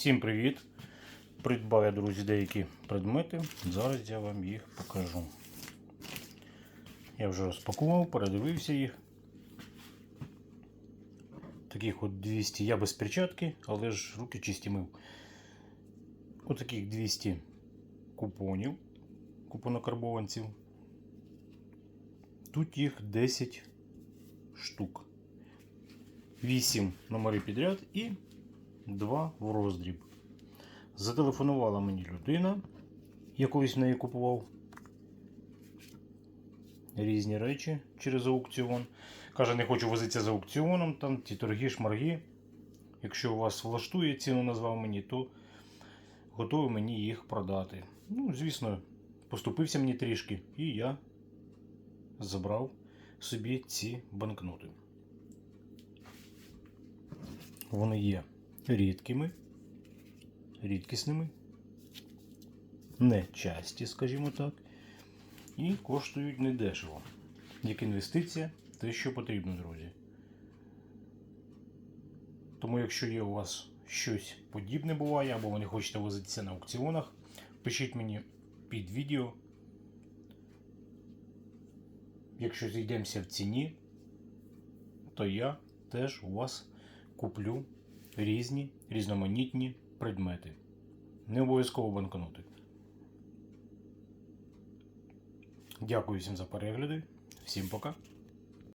Всім привіт! Придбав я, друзі, деякі предмети. Зараз я вам їх покажу. Я вже розпакував, передивився їх. Таких от 200 я без перчатки, але ж руки чисті мив. Отаких 200 купонів, купонокарбованців. Тут їх 10 штук. 8 номери підряд і 2 в роздріб. Зателефонувала мені людина, я колись в неї купував різні речі через аукціон. Каже, не хочу возитися за аукціоном, там ті торги, шмарги. Якщо у вас влаштує ціну, назвав мені, то готовий мені їх продати. Ну, звісно, поступився мені трішки, і я забрав собі ці банкноти. Вони є рідкими, рідкісними, не часті, скажімо так, і коштують недешево. Як інвестиція, те, що потрібно, друзі. Тому, якщо є у вас щось подібне буває, або ви не хочете возитися на аукціонах, пишіть мені під відео. Якщо зійдемося в ціні, то я теж у вас куплю різні різноманітні предмети. Не обов'язково банкноти. Дякую всім за перегляди. Всім пока.